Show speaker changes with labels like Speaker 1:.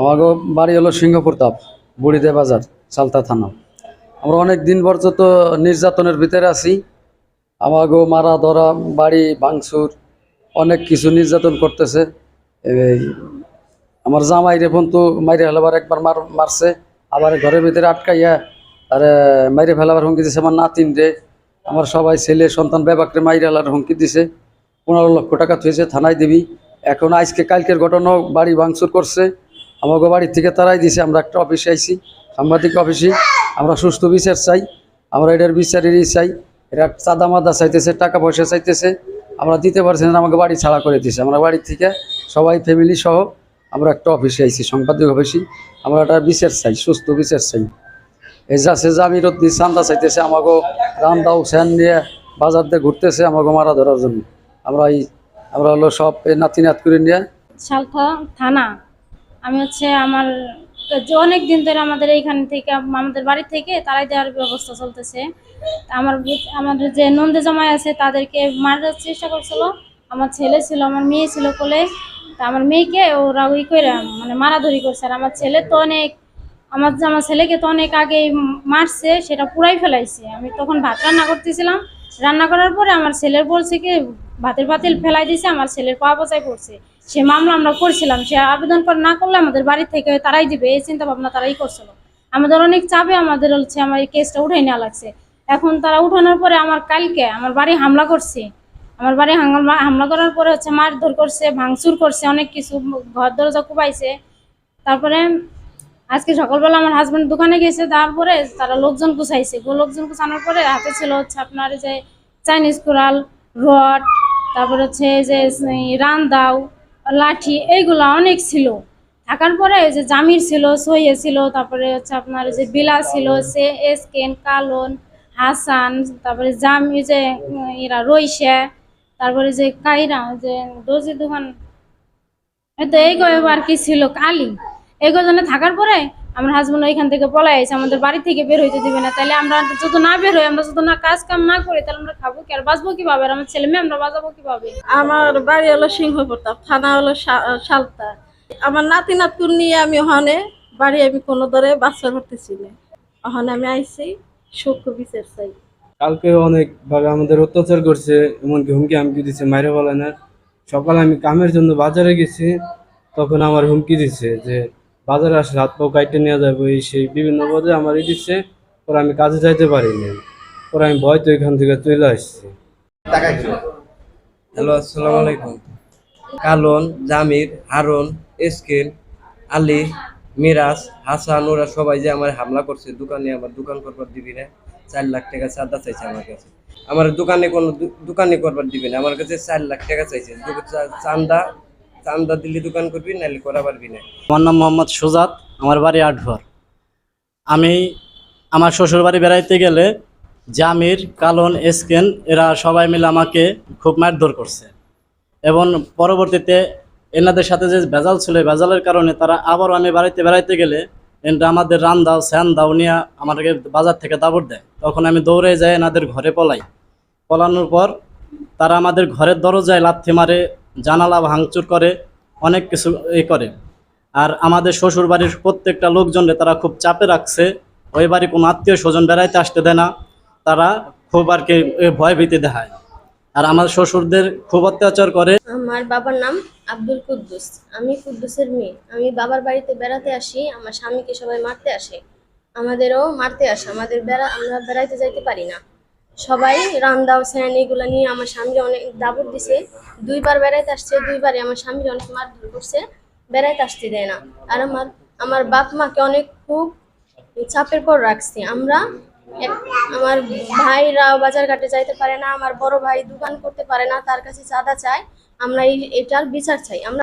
Speaker 1: আমাগো বাড়ি হলো সিংহপ্রতাপ বুড়িদে বাজার, সালতা থানা। আমরা অনেক দিন পর্যন্ত নির্যাতনের ভিতরে আছি, আমাগো মারা ধরা, বাড়ি ভাঙচুর, অনেক কিছু নির্যাতন করতেছে। আমার জামাই রে ফোন তো মাইরে ফেলাবার একবার মার, মারছে, আবার ঘরের ভিতরে আটকাইয়া আরে মাইরে ফেলাবার হুমকি দিছে আমার নাতিন রে। আমার সবাই ছেলে, সন্তান ব্যাপাকরে মাইরে ফেলার হুমকি দিছে। পনেরো লক্ষ টাকা থুয়েছে থানায় দিবি। এখন আজকে কালকের ঘটনাও বাড়ি ভাঙচুর করছে। আমাকে বাড়ির থেকে তারাই দিছে, আমরা একটা অফিসে আইছি, সাংবাদিক অফিসে, আমরা সুস্থ বিচার চাই, আমরা এটার বিচারেরই চাই, এরা চাঁদা মাদা চাইতেছে, টাকা পয়সা চাইতেছে, আমরা দিতে পারছি না আমাকে বাড়ি ছাড়া করে দিছে। আমরা বাড়ির থেকে সবাই ফ্যামিলি সহ আমরা একটা অফিসে আইছি, সাংবাদিক অফিসে, আমরা একটা বিচার চাই সুস্থ বিচার চাই। এই যাচ্ছে জামির উদ্দিন চান্দা চাইতেছে আমাকে রান্দাও স্যান নিয়ে বাজার দিয়ে ঘুরতেছে আমাকে মারা ধরার জন্য। আমরা এই, আমরা হলো সব নাতি নাত করে নিয়ে
Speaker 2: সালথা থানা। আমি হচ্ছে আমার অনেক দিন ধরে আমাদের এইখান থেকে, আমাদের বাড়ি থেকে তারাই দেওয়ার ব্যবস্থা চলতেছে। আমার আমাদের যে নন্দে জামাই আছে, তাদেরকে মারার চেষ্টা করছিল। আমার ছেলে ছিল, আমার মেয়ে ছিল কোলে। তা আমার মেয়েকে ওরা ওই করে মানে মারাধরি করছে। আর আমার ছেলে তো অনেক, আমার আমার ছেলেকে তো অনেক আগে মারছে, সেটা পুরাই ফেলাইছে। আমি তখন ভাত রান্না করতেছিলাম। রান্না করার পরে আমার ছেলের বলছে কি ভাতের পাতিল ফেলাই দিছে আমার ছেলের পা বচাই পড়ছে। সে মামলা আমরা করছিলাম, সে আবেদন করে না করলে আমাদের বাড়ি থেকে তারাই দিবে, এই চিন্তা ভাবনা তারাই করছিল। আমাদের অনেক চাপে আমাদের হচ্ছে আমার এই কেসটা উঠাই নেওয়া লাগছে। এখন তারা উঠানোর পরে আমার কালকে আমার বাড়ি হামলা করছে। আমার বাড়ি হামলা করার পরে হচ্ছে মারধর করছে, ভাঙচুর করছে, অনেক কিছু ঘর দরজা কুপাইছে। তারপরে আজকে সকালবেলা আমার হাজব্যান্ড দোকানে গেছে, তারপরে তারা লোকজন গুছাইছে। গো লোকজন গুছানোর পরে হাতে ছিল হচ্ছে আপনার যে চাইনিজ কোরাল, রড তারপরে হচ্ছে যে রান্দাও, লাঠি, এইগুলা অনেক ছিল। থাকার পরে যে জামির ছিল, সইয়ে ছিল, তারপরে হচ্ছে আপনার যে বিলা ছিল, সে, এসকেন, কালন, হাসান, তারপরে জামি যে এরা রইসে, তারপরে যে কাইরা যে দর্জি দোকান তো এই আর কি ছিল কালি। এই গজনে থাকার পরে আমার হাজবেন্ড ওইখান থেকে পলাই আছে আমাদের বাড়ি থেকে বের হইতে দিবে না। তাহলে আমরা যদি না বের হই আমরা যদি না কাজ কাম না করি তাহলে আমরা খাব কি আর? বাঁচবো কীভাবে? আর আমার ছেলে মেয়ে আমরা বাঁচাবো কীভাবে?
Speaker 3: আমার বাড়ি হলো সিংহপ্রতাপ থানা হলো সালতা। আমার নাতি নাতুন নিয়ে আমি ওখানে বাড়ি আমি কোনো ধরে বাচ্চা করতেছি না। ওখানে আমি আইছি সূক্ষ্ম বিচার চাই।
Speaker 4: কালকে অনেক ভাবে আমাদের অত্যাচার করছে এমনকি হুমকি হামকি দিচ্ছে মাইরে বলে না। সকালে আমি কামের জন্য বাজারে গেছি তখন আমার হুমকি দিছে যে বাজারে আসলে হাত পাও কাইটে নিয়ে যাব, এই সেই বিভিন্ন পদে আমার এই দিচ্ছে, পরে আমি কাজে যাইতে পারিনি পরে আমি ভয় তো এখান থেকে চলে আসছি। হ্যালো, আসসালামু আলাইকুম। কালন, জামির, হারুন, এসকেল, আলী, মিরাজ, হাসান, ওরা সবাই যে আমার হামলা করছে, দোকানে আমার দোকান করবার দিবি না। চার লাখ টাকা চাঁদা চাইছে আমার কাছে। আমার দোকানে কোনো দোকানে করবার দিবি না। আমার কাছে চার লাখ টাকা চাইছে। চান্দা চান্দা দিল্লি দোকান করবি নাহলে করা পারবি না।
Speaker 5: আমার নাম মোহাম্মদ সুজাত, আমার বাড়ি আটঘর। আমি আমার শ্বশুর বাড়ি বেড়াইতে গেলে জামির, কালন, এসকেন, এরা সবাই মিলে আমাকে খুব মারধর করছে। এবং পরবর্তীতে এনাদের সাথে যে ভেজাল ছিল ভেজালের কারণে তারা আবারও আমি বাড়িতে বেড়াইতে গেলে এনরা আমাদের রান দাও, স্যান দাও নিয়ে আমাকে বাজার থেকে দাবড় দেয়। তখন আমি দৌড়ে যাই এনাদের ঘরে পলাই। পলানোর পর তারা আমাদের ঘরের দরজায় লাথি মারে জানালা ভাঙচুর করে, অনেক কিছু এ করে। আর আমাদের শ্বশুর বাড়ির প্রত্যেকটা লোকজনরে তারা খুব চাপে রাখছে। ওই বাড়ি কোনো আত্মীয় স্বজন বেড়াইতে আসতে দেয় না। তারা খুব আর কি ভয় ভীতি দেখায়। আর আমার শ্বশুরদের খুব অত্যাচার করে।
Speaker 6: আমার বাবার নাম আব্দুল কুদ্দুস। আমি কুদ্দুসের মেয়ে। আমি বাবার বাড়িতে বেড়াতে আসি, আমার স্বামীকে সবাই মারতে আসে। আমাদেরও মারতে আসে। আমাদের বেড়া আমরা বেড়াইতে যাইতে পারি না। সবাই রান্দাও স্যান এগুলো নিয়ে আমার স্বামীর অনেক দাবর দিছে। দুইবার বেড়াইতে আসছে, দুইবারই আমার স্বামীর অনেক মারধর করছে। বেড়াইতে আসতে দেয় না। আর আমার আমার বাপ মাকে অনেক খুব চাপের পর রাখছি। আমরা আমার ভাইরা বাজার ঘাটে যাইতে পারে না, আমার বড় ভাই দোকান করতে পারে না, তার কাছে চাঁদা চায় আমরা এটার বিচার চাই। আমরা